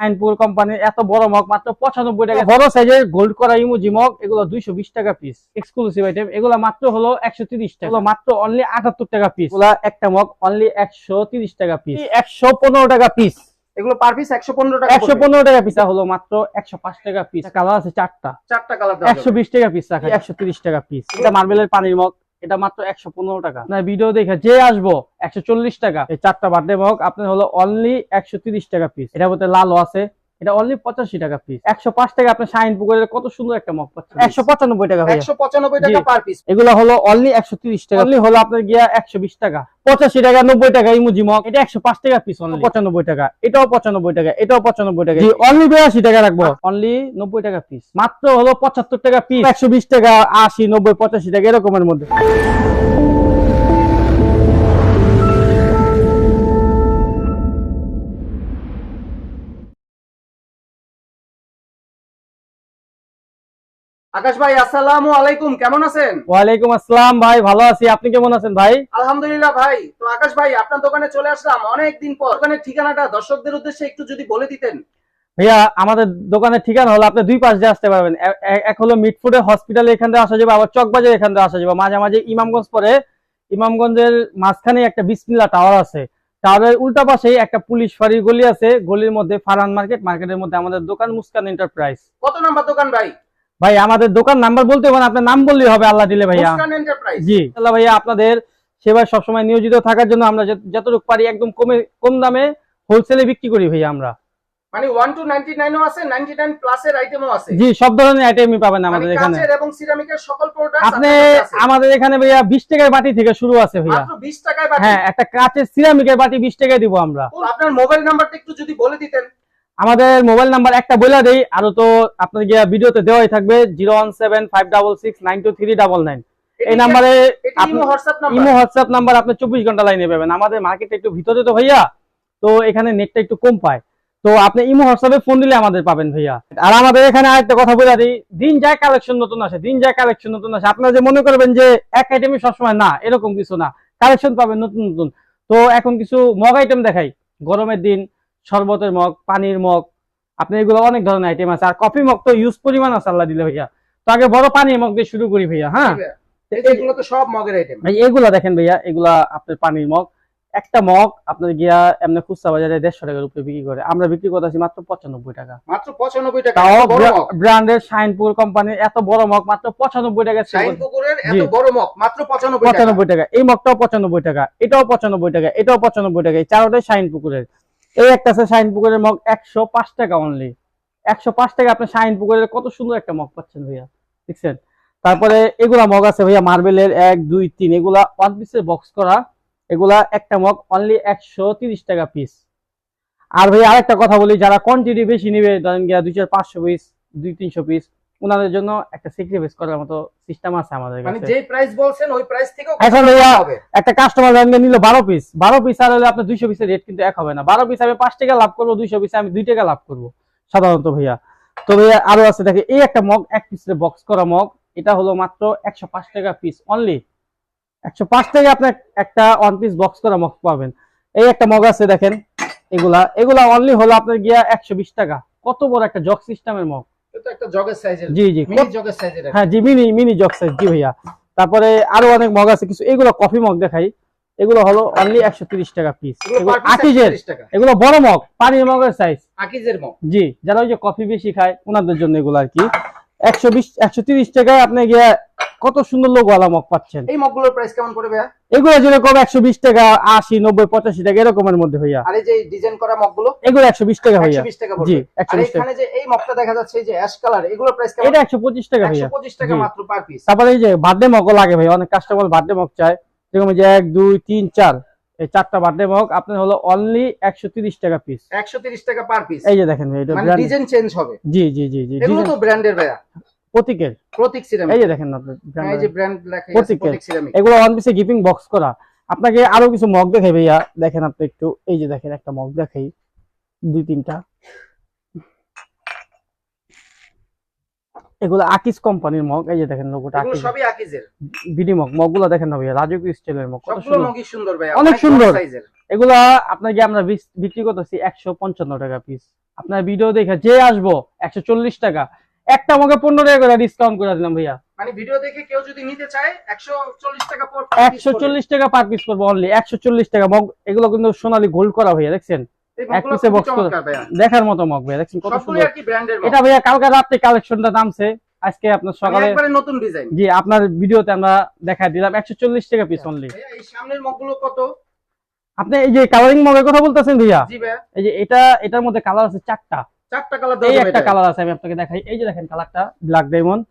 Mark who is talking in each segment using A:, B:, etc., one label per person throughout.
A: আইনপুর কোম্পানির এত বড় মগ মাত্র পঁচানব্বই টাকা। বড় সাইজের গোল্ড করা ইমোজি মগ এগুলো দুইশো বিশ টাকা পিস এক্সক্লুসিভ আইটেম এগুলো মাত্র হলো একশো তিরিশ টাকা। মাত্র অনলি আটাত্তর টাকা পিস এগুলো একটা মগ অনলি একশো তিরিশ টাকা পিস একশো পনেরো টাকা পিস
B: এগুলো পার পিস একশো পনেরো টাকা
A: একশো পনেরো টাকা পিস হলো মাত্র একশো পাঁচ টাকা পিস কালার আছে চারটা।
B: চারটা কালার
A: একশো বিশ টাকা পিস রাখা একশো তিরিশ টাকা পিস এটা মার্বেলের পানির মগ। এটা মাত্র একশো পনেরো টাকা। না ভিডিও দেখে যে আসব, একশো চল্লিশ টাকা। এই চারটা বার্থডে হোক আপনার হলো অনলি একশো টাকা পিস এটার মধ্যে লালও আছে এটা অনলি পঁচাশি টাকা পিস একশো পাঁচ টাকা আপনি শাইন পুকুরের কত সুন্দর একটা মগ পাচ্ছেন একশো পঁচানব্বই টাকা
B: একশো পঁচানব্বই টাকা পার পিস
A: এগুলো হলো অনলি একশো তিরিশ টাকা। অনলি হলো আপনার গিয়া একশো বিশ টাকা। পঁচাশি টাকা নব্বই টাকা ইমুজি মগ এটা একশো পাঁচ টাকা পিস অনলি পঁচানব্বই টাকা। এটাও পঁচানব্বই টাকা এটাও পঁচানব্বই টাকা। অনলি বিরাশি টাকা রাখব। অনলি নব্বই টাকা পিস মাত্র হলো পঁচাত্তর টাকা পিস একশো বিশ টাকা আশি নব্বই পঁচাশি টাকা এরকমের মধ্যে।
B: আকাশ ভাই আসসালামু আলাইকুম। কেমন আছেন?
A: ওয়ালাইকুম আসসালাম ভাই ভালো আছি। আপনি কেমন আছেন ভাই?
B: আলহামদুলিল্লাহ ভাই। তো আকাশ ভাই আপনার দোকানে চলে আসলাম অনেক দিন পর। দোকানের ঠিকানাটা দর্শকদের উদ্দেশ্যে একটু যদি বলে দিতেন।
A: ভাইয়া আমাদের দোকানের ঠিকানা হলো আপনি দুই পাশ দিয়ে আসতে পারবেন। এক হলো মিটফুডে হসপিটালে এখান থেকে আসা যাবে আবার চকবাজার এখান থেকে আসা যাবে। মাঝে মাঝে ইমামগঞ্জ পরে ইমামগঞ্জের মাঝখানে একটা বিসমিল্লা টাওয়ার আছে। টাওয়ারের উল্টা পাশেই একটা পুলিশ ফাঁড়ির গলি আছে। গলির মধ্যে ফারান মার্কেট মার্কেটের মধ্যে আমাদের দোকান মুস্কান এন্টারপ্রাইজ
B: কত নাম্বার দোকান ভাই?
A: ভাই আমাদের দোকান নাম্বার বলতে হবে আপনার নাম বললেই হবে আল্লাহ দিলে ভাইয়া। জি আল্লাহ ভাইয়া আপনাদের সেবায় সবসময় নিয়োজিত থাকার জন্য আমরা যত- যতটুকু পারি একদম কমে কম দামে হোলসেলে বিক্রি করি ভাইয়া আমরা।
B: মানে টু নাইনটি নাইনও আছে আইটেমও আছে।
A: জি সব ধরনের আইটেমই পাবেন
B: মানে
A: আমাদের এখানে।
B: কাঁচের এবং সিরামিকের সকল প্রোডাক্ট
A: আপনি আমাদের এখানে ভাইয়া বিশ টাকার বাটি থেকে শুরু আছে ভাইয়া।
B: মাত্র টাকায় বাটি?
A: হ্যাঁ একটা কাঁচের সিরামিকের বাটি টাকায় দিব আমরা।
B: আপনার মোবাইল নাম্বারটা একটু যদি বলে দিতেন।
A: আমাদের মোবাইল নাম্বার একটা বলে দেই আরও তো আপনার গিয়া ভিডিওতে দেওয়াই থাকবে zero one seven five double six nine two three double nine. এই নাম্বারে আপনি-
B: imo WhatsApp number?
A: Imo WhatsApp number আপনি চব্বিশ ঘণ্টা লাইনে পাবেন। আমাদের মার্কেটে একটু ভিতরে তো ভাইয়া তো এখানে নেটটা একটু কম পায়। তো আপনি ইমো হোয়াটসঅ্যাপে ফোন দিলে আমাদের পাবেন ভাইয়া। আর আমাদের এখানে আরেকটা কথা বলে দিই দিন যায় কালেকশন নতুন আসে দিন যায় কালেকশন নতুন আসে। আপনারা যে মনে করবেন যে এক আইটেমই সবসময় না এরকম কিছু না। কালেকশন পাবেন নতুন নতুন। তো এখন কিছু মগ আইটেম দেখাই গরমের দিন শরবতের মগ পানির মগ আপনি এগুলো অনেক ধরনের আইটেম আছে। আর কফি মগ তো ইউজ পরিমাণ আছে আল্লাহ দিলে ভাইয়া। তো আগে বড় পানির মগ দিয়ে শুরু করি ভাইয়া হ্যাঁ?
B: এগুলো তো সব মগের আইটেম
A: ভাই এগুলা দেখেন ভাইয়া এগুলা আপনার পানির মগ। একটা মগ আপনার গিয়া এমনি খুচরা বাজারে দেড়শো টাকার উপরে বিক্রি করে। আমরা বিক্রি করতেছি মাত্র পঁচানব্বই টাকা।
B: মাত্র পঁচানব্বই টাকা
A: ব্র্যান্ডের শাইনপুর কোম্পানির এত বড় মগ মাত্র পঁচানব্বই টাকা
B: শাইন পুকুরের এত বড় মগ মাত্র পঁচানব্বই টাকা।
A: এই মগটাও পঁচানব্বই টাকা এটাও পঁচানব্বই টাকা এটাও পঁচানব্বই টাকা। এই চারোটাই শাইন পুকুরের। এই একটা আছে শাইন পুকুরের মগ একশো পাঁচ টাকা অনলি একশো পাঁচ টাকা আপনি শাইন পুকুরের কত সুন্দর একটা মগ পাচ্ছেন ভাইয়া, দেখছেন? তারপরে এগুলা মগ আছে ভাইয়া মার্বেলের এক, দুই, তিন, এগুলা ওয়ান পিসের বক্স করা, এগুলা একটা মগ অনলি একশো তিরিশ টাকা পিস আর ভাই আরেকটা কথা বলি, যারা কোয়ান্টিটি বেশি নিবে, ধরেন গিয়া দুই চার পাঁচশো পিস দুই তিনশো পিস ওনাদের জন্য একটা সেক্রিফাইস করার মতো সিস্টেম আছে আমাদের কাছে।
B: মানে যে প্রাইস বলছেন ওই প্রাইস থেকেও
A: এখন একটা কাস্টমার ব্যাংকে নিল বারো পিস বারো পিস আর হলে আপনার দুইশো পিসের রেট কিন্তু এক হবে না। বারো পিস আমি পাঁচ টাকা লাভ করব দুইশো পিসে আমি দুই টাকা লাভ করব সাধারণত ভাইয়া। তো ভাইয়া আরও আছে দেখে এই একটা মগ এক পিসের বক্স করা মগ এটা হলো মাত্র একশো পাঁচ টাকা পিস অনলি একশো পাঁচ টাকা আপনার একটা ওয়ান পিস বক্স করা মগ পাবেন। এই একটা মগ আছে দেখেন এগুলা। এগুলা অনলি হলো আপনার গিয়া একশো বিশ টাকা। কত বড় একটা জগ সিস্টেমের মগ
B: এটা একটা জগের সাইজের
A: জি জি।
B: মিনি জগের সাইজের
A: হ্যাঁ জি মিনি মিনি জগ সাইজ জি ভাইয়া। তারপরে আরও অনেক মগ আছে কিছু এগুলো কফি মগ দেখাই। এগুলো হলো অনলি একশো তিরিশ টাকা পিস আকিজের। এগুলো বড় মগ পানির মগের সাইজ
B: আকিজের মগ
A: জি যারা ওই যে কফি বেশি খায় ওনাদের জন্য এগুলো আর কি। একশো বিশ একশো তিরিশ টাকায় আপনি গিয়ে কত সুন্দর লোকওয়ালা মগ পাচ্ছেন।
B: এই মগগুলোর প্রাইস কেমন পড়বে ভাইয়া?
A: এগুলো যেরকম একশো বিশ টাকা আশি নব্বই পঁচাশি টাকা এরকমের মধ্যে ভাইয়া।
B: আর এই যে ডিজাইন করা মগগুলো
A: এগুলো একশো বিশ টাকা ভাইয়া।
B: 120 টাকা
A: জি একশো বিশ টাকা।
B: এই মগটা দেখা যাচ্ছে এই যে অ্যাশ কালার এগুলোর প্রাইস
A: এটা একশো পঁচিশ টাকা ভাইয়া।
B: 125 টাকা মাত্র পার পিস
A: তারপরে এই যে বার্থডে মগও লাগে ভাই অনেক কাস্টমার বার্থডে মগ চায়। যেরকম যে এক দুই তিন চার এই চারটা বার্থডে মগ আপনার হলো অনলি একশো তিরিশ টাকা পিস
B: 130 টাকা পার পিস
A: এই যে দেখেন ভাই এটা
B: মানে ডিজাইন চেঞ্জ হবে।
A: জি জি জি জি
B: এগুলো তো ব্র্যান্ডের ভাইয়া।
A: প্রতীকের?
B: প্রতীক সিরামিক
A: এই যে দেখেন আপনার brand
B: এই যে ব্র্যান্ড লেখা
A: প্রতীকের।
B: প্রতীক সিরামিক
A: এগুলো ওয়ান পিসে গিফিং বক্স করা। আপনাকে আরও কিছু মগ দেখাই ভাইয়া। দেখেন আপনি একটু এই যে দেখেন একটা মগ দেখাই। দুই তিনটা। এগুলো আকিস কোম্পানির মগ এই যে দেখেন লোগোটা
B: সবই আকিজের
A: বিডি মগ মগগুলো দেখেন না ভাইয়া রাজকীয় স্টাইলের মগ
B: সবগুলো
A: সুন্দর।
B: মগই সুন্দর ভাইয়া
A: অনেক সুন্দর।
B: সাইজের
A: এগুলা আপনাকে আমরা বিক্রি করতেছি একশো পঞ্চান্ন টাকা পিস আপনার ভিডিও দেখে যে আসব একশো চল্লিশ টাকা। একটা মগে পনেরো টাকা করে ডিসকাউন্ট করে দিলাম ভাইয়া।
B: মানে ভিডিও দেখে কেউ যদি নিতে চায় একশো চল্লিশ টাকা পর
A: একশো চল্লিশ টাকা পার পিস করব অনলি একশো চল্লিশ টাকা মগ এগুলো কিন্তু সোনালী গোল্ড করা ভাইয়া দেখছেন? এক পিসে বক্স করে দেখার মতো মগ ভাইয়া দেখছেন কত সুন্দর। এটা ভাইয়া কালকে রাত্রে কালেকশনটা নামছে আজকে আপনার সকালে
B: নতুন ডিজাইন
A: জি আপনার ভিডিওতে আমরা দেখা দিলাম একশো চল্লিশ টাকা পিস অনলি
B: এই সামনের মগগুলো কত?
A: আপনি এই যে কালারিং মগের কথা বলতেছেন ভাইয়া?
B: জি ভাইয়া।
A: এই যে এটা এটার মধ্যে কালার আছে চারটা।
B: চারটা কালার
A: এই একটা কালার আছে আমি আপনাকে দেখাই। এই যে দেখেন কালারটা ব্ল্যাক ডায়মন্ড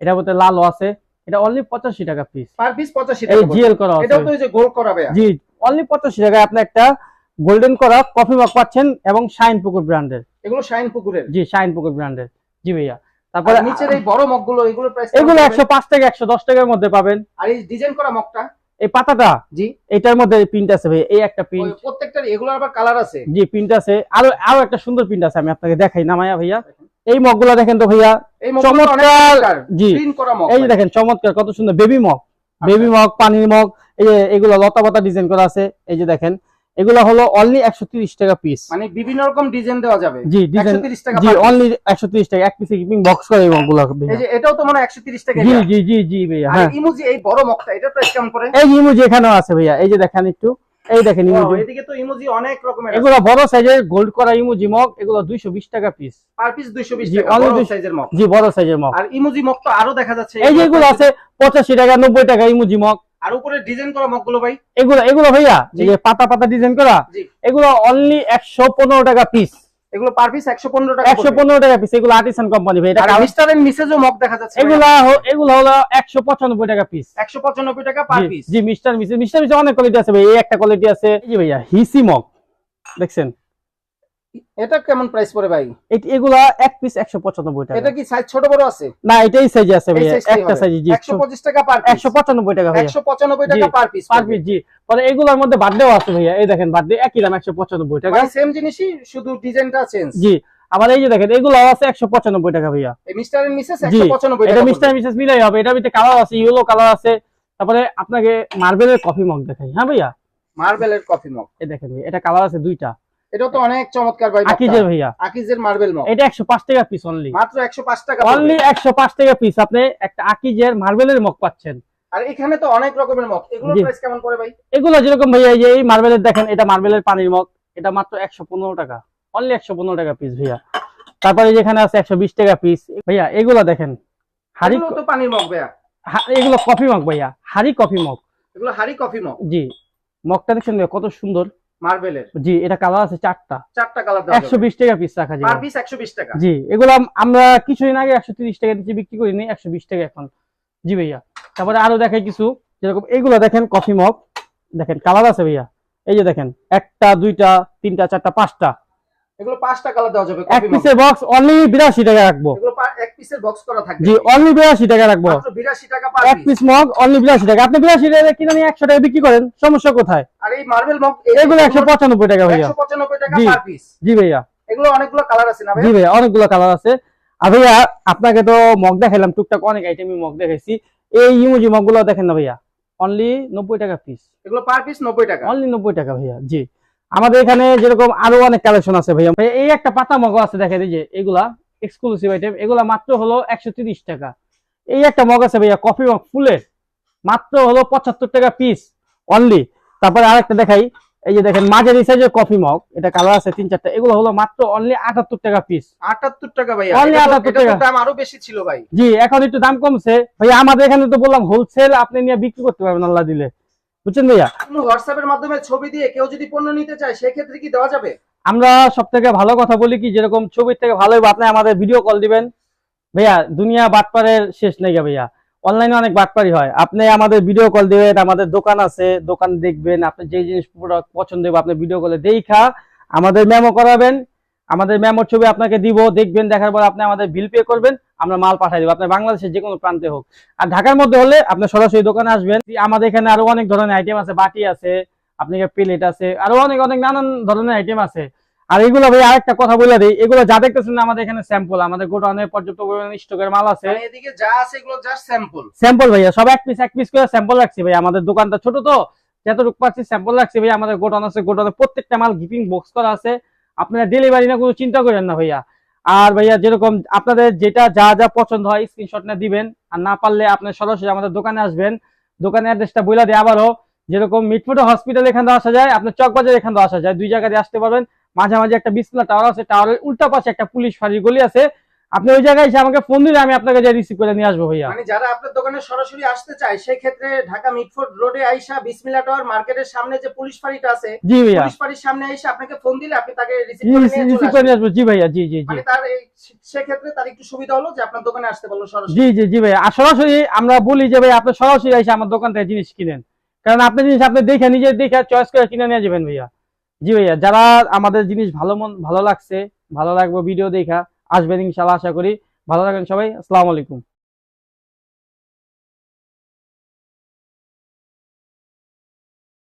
A: এটার মধ্যে লালও আছে। এটা অনলি পঁচাশি টাকা পিস
B: পার পিস পঁচাশি
A: এই জিএল করা আছে।
B: এটাও তো এই যে গোল করা ভাইয়া।
A: জি অনলি পঁচাশি টাকায় আপনি একটা গোল্ডেন করা কফি মগ পাচ্ছেন এবং শাইন পুকুর ব্র্যান্ডের
B: এগুলো শাইন পুকুরের।
A: জি শাইন পুকুর ব্র্যান্ডের জি ভাইয়া। তারপরে
B: নিচের এই বড় মগগুলো এগুলো প্রাইস
A: টাকা একশো দশ টাকার মধ্যে পাবেন।
B: আর এই ডিজাইন করা মগটা
A: এই পাতাটা?
B: জি।
A: এটার মধ্যে প্রিন্ট আছে ভাই এই একটা প্রিন্ট
B: প্রত্যেকটার এগুলো আবার কালার আছে?
A: জি প্রিন্ট আছে। আরও আরও একটা সুন্দর প্রিন্ট আছে আমি আপনাকে দেখাই না মায়া ভাইয়া। এই মগগুলো দেখেন তো ভাইয়া
B: এই
A: চমৎকার। জি।
B: প্রিন্ট করা মগ
A: এই যে দেখেন চমৎকার কত সুন্দর। বেবি মগ বেবি মগ পানির মগ এই এগুলো লতা পাতা ডিজাইন করা আছে। এই যে দেখেন এগুলো হলো অনলি একশো তিরিশ টাকা পিস
B: মানে বিভিন্ন রকম ডিজাইন দেওয়া যাবে।
A: জি
B: 130 টাকা
A: জি অনলি টাকা। এক পিসে কিপিং বক্স করে এই মগগুলো
B: এই যে এটাও তো মানে টাকা
A: জি জি জি জি ভাইয়া হ্যাঁ।
B: ইমোজি এই বড় মগটা এটা প্রাইস কেমন পড়ে?
A: এই ইমোজি এখানেও আছে ভাইয়া। এই যে দেখেন একটু। এই দেখেন ইমোজি।
B: এদিকে তো ইমোজি অনেক রকমের
A: এগুলো বড় সাইজের গোল্ড করা ইমোজি মগ এগুলো দুইশো বিশ টাকা পিস
B: পার পিস 220
A: জি,
B: টাকা বড় সাইজের মগ।
A: জি বড় সাইজের মগ।
B: আর ইমোজি মগ তো আরও দেখা যাচ্ছে
A: এই যে এগুলো আছে পঁচাশি টাকা নব্বই টাকা ইমোজি মগ।
B: আর উপরে ডিজাইন করা মগগুলো ভাই?
A: এগুলো এগুলো ভাইয়া যে পাতা পাতা ডিজাইন করা
B: জি।
A: এগুলো অনলি একশো পনেরো টাকা পিস
B: এগুলো পার পিস 115 টাকা
A: একশো পনেরো টাকা পিস এগুলো আর্টিসান কোম্পানি ভাই এটা
B: মিস্টার এন্ড মিসেজও মগ দেখা যাচ্ছে
A: এগুলা এগুলো হলো একশো পঁচানব্বই টাকা পিস
B: 195 টাকা পার পিস
A: জি মিস্টার মিসেস মিস্টার মিসেস অনেক কোয়ালিটি আছে ভাই এই একটা কোয়ালিটি আছে যে ভাইয়া হিসি মগ দেখছেন?
B: এটা কেমন প্রাইস পড়ে ভাই?
A: এটি- এগুলা এক পিস একশো পঁচানব্বই টাকা।
B: এটা কি সাইজ ছোট বড় আছে?
A: না এটাই সাইজে আছে
B: টাই
A: একটা। সাইজ জি
B: 125 টাকা পার পিস
A: একশো পঁচানব্বই টাকা ভাইয়া।
B: 195 টাকা পার পিস
A: পার পিস জি। পরে এগুলোর মধ্যে বার্থডেও আছে ভাইয়া। এই দেখেন বার্থডে একই দাম একশো পঁচানব্বই টাকা।
B: মানে সেম জিনিসই শুধু ডিজাইনটা চেঞ্জ
A: জি আবার এই যে দেখেন এগুলো আছে একশো পঁচানব্বই টাকা ভাইয়া।
B: এই মিস্টার এন্ড মিসেস
A: জি
B: 195
A: এটা
B: টাকা
A: মিস্টার মিসেস মিলাই হবে। এটা ভিতরে কালার আছে ইয়েলো কালার আছে। তারপরে আপনাকে মার্বেলের কফি মগ দেখাই। হ্যাঁ ভাইয়া?
B: মার্বেলের কফি মগ
A: এই দেখেন এটা কালার আছে দুইটা।
B: এটাও তো অনেক চমৎকার ভাই
A: আকিজের ভাইয়া।
B: আকিজের মার্বেল মগ।
A: এটা একশো পাঁচ টাকা পিস অনলি
B: মাত্র 105 টাকা
A: অনলি
B: পড়বে।
A: একশো পাঁচ টাকা পিস আপনি একটা আকিজের মার্বেলের মগ পাচ্ছেন।
B: আর এখানে তো অনেক রকমের মগ। এগুলোর প্রাইস কেমন পড়ে ভাই?
A: এগুলো যেরকম ভাইয়া এই মার্বেলের দেখেন এটা মার্বেলের পানির মগ। এটা মাত্র একশো পনেরো টাকা। অনলি একশো পনেরো টাকা পিস ভাইয়া। তারপরে যেখানে আছে একশো বিশ টাকা পিস ভাইয়া এগুলো দেখেন হাড়ি
B: এগুলো তো পানির মগ ভাইয়া।
A: এগুলো কফি মগ ভাইয়া। হাড়ি কফি মগ।
B: এগুলো হাড়ি কফি মগ।
A: জি। মগটা ভাইয়া কত সুন্দর।
B: মার্বেলের
A: জি এটা কালার আছে চারটা।
B: চারটা কালার
A: একশো বিশ টাকা পিস রাখা যায়
B: পিস 120 টাকা।
A: জি এগুলো আমরা কিছুদিন আগে একশো তিরিশ টাকা দিচ্ছি বিক্রি করিনি একশো বিশ টাকা এখন। জি ভাইয়া। তারপরে আরও দেখাই কিছু যেরকম এগুলো দেখেন কফি মগ দেখেন কালার আছে ভাইয়া। এই যে দেখেন একটা দুইটা তিনটা চারটা পাঁচটা।
B: এগুলো পাঁচটা কালার দেওয়া যাবে
A: এক পিসের বক্স অনলি বিরাশি টাকা রাখব।
B: এগুলো এক পিসের বক্স করা থাকবে।
A: জি অনলি বিরাশি টাকা রাখব।
B: মাত্র 82 টাকা পার
A: এক
B: পিস
A: মগ অনলি বিরাশি টাকা। আপনি বিরাশি টাকা কিনে নিয়ে একশো টাকা বিক্রি করেন সমস্যা কোথায়?
B: আর এই মার্বেল মগ
A: এগুলো একশো পঁচানব্বই টাকা ভাইয়া।
B: 195 টাকা পার পিস
A: জি ভাইয়া।
B: এগুলো অনেকগুলো কালার আছে না ভাই
A: জি ভাইয়া অনেকগুলো কালার আছে। আর ভাইয়া আপনাকে তো মগ দেখাইলাম টুকটাক অনেক আইটেমই মগ দেখাইছি। এই ইমোজি মগগুলো দেখেন না ভাইয়া। অনলি নব্বই টাকা পিস
B: এগুলো পার পিস 90 টাকা।
A: অনলি নব্বই টাকা ভাইয়া জি। আমাদের এখানে যেরকম আরও অনেক কালেকশন আছে ভাইয়া। এই একটা পাতা মগ আছে দেখেন এই যে এগুলা এক্সক্লুসিভ আইটেম এগুলা মাত্র হলো একশো টাকা। এই একটা মগ আছে ভাইয়া কফি মগ ফুলের মাত্র হলো পঁচাত্তর টাকা পিস অনলি তারপরে আরেকটা দেখাই এই যে দেখেন মাঝারি সাইজের কফি মগ এটা কালার আছে তিন চারটা এগুলো হলো মাত্র অনলি আটাত্তর টাকা পিস
B: 78 টাকা ভাই
A: Only 78 টাকা।
B: দাম আরও বেশি ছিল ভাই।
A: জি এখন একটু দাম কমছে। ভাইয়া আমাদের এখানে তো বললাম হোলসেল আপনি নিয়ে বিক্রি করতে পারবেন আল্লাহ দিলে। বুঝছেন ভাইয়া?
B: কোনো হোয়াটসঅ্যাপের মাধ্যমে ছবি দিয়ে কেউ যদি পণ্য নিতে চায় সেই ক্ষেত্রে কি দেওয়া যাবে?
A: আমরা সব থেকে ভালো কথা বলি কি যেরকম ছবির থেকে ভালো আপনি আমাদের ভিডিও কল দিবেন। ভাইয়া দুনিয়া বাটপারের শেষ নেই গা ভাইয়া। অনলাইনে অনেক বাটপারি হয়। আপনি আমাদের ভিডিও কল দিবেন আমাদের দোকান আছে দোকান দেখবেন আপনি যে জিনিস পছন্দ হবে আপনি ভিডিও কলে দেখা আমাদের মেমো করাবেন। আমাদের মেমোর ছবি আপনাকে দিব দেখবেন দেখার পর আপনি আমাদের বিল পে করবেন আমরা মাল পাঠিয়ে দিব। আপনার বাংলাদেশের যে কোনো প্রান্তে হোক। আর ঢাকার মধ্যে হলে আপনি সরাসরি দোকানে আসবেন। আমাদের এখানে আরও অনেক ধরনের আইটেম আছে বাটি আছে আপনার প্লেট আছে আরও অনেক অনেক নানান ধরনের আইটেম আছে। আর এগুলো ভাই আরেকটা কথা বলে দিই এগুলো যা দেখতেছেন আমাদের এখানে স্যাম্পল আমাদের গোডাউনে পর্যাপ্ত পরিমাণে স্টকের মাল আছে।
B: মানে এদিকে যা আছে এগুলো জাস্ট স্যাম্পল
A: স্যাম্পল ভাইয়া সব এক পিস এক পিস করে স্যাম্পল রাখছি ভাই আমাদের দোকানটা ছোট তো যতটুকু পাচ্ছি স্যাম্পল রাখছি ভাইয়া। আমাদের গোডাউন আছে গোডাউনে প্রত্যেকটা মাল গিফিং বক্স করা আছে। আপনারা ডেলিভারি না কোনো চিন্তা করেন না ভাইয়া। আর ভাইয়া যেরকম আপনাদের যেটা যা যা পছন্দ হয় স্ক্রিনশট না দিবেন, আর না পারলে আপনার সরাসরি আমাদের দোকানে আসবেন। দোকানের অ্যাড্রেসটা বইলা দিয়ে আবারও, যেরকম মিটফুটা হসপিটাল এখান আসা যায় আপনার চকবাজার এখান আসা যায়। দুই জায়গায় আসতে পারবেন। মাঝামাঝি একটা বিসলা টাওয়ার আছে টাওয়ারের উল্টা পাশে একটা পুলিশ ফাঁড়ির গলি আছে। আপনি ওই জায়গায় এসে আমাকে ফোন দিলে আমি আপনাকে যে রিসিভ করে নিয়ে আসব ভাইয়া।
B: মানে যারা আপনার দোকানে সরাসরি আসতে চায় সেই ক্ষেত্রে ঢাকা মিটফোর্ড রোডে আইসা বিসমিল্লা টাওয়ার মার্কেটের সামনে যে পুলিশ ফাঁড়িটা আছে
A: জি ভাইয়া।
B: পুলিশ ফাঁড়ির সামনে এসে আপনাকে ফোন দিলে আপনি তাকে রিসিভ করে নিয়ে
A: রিসিভ করে নিয়ে আসব। জি ভাইয়া জি জি জি।
B: মানে তার এই সেক্ষেত্রে তার একটু সুবিধা হলো যে আপনার দোকানে আসতে পারল সরাসরি।
A: জি জি জি ভাইয়া। আর সরাসরি আমরা বলি যে ভাই আপনি সরাসরি এসে আমার দোকান থেকে জিনিস কিনেন। কারণ আপনি জিনিস আপনি দেখে নিজে দেখে চয়েস করে কিনে নিয়ে যাবেন ভাইয়া। জি ভাইয়া যারা আমাদের জিনিস ভালো মন ভালো লাগছে ভালো লাগবে ভিডিও দেখা আসবেন ইনশাল্লাহ আশা করি। ভালো থাকেন সবাই আসসালামু আলাইকুম।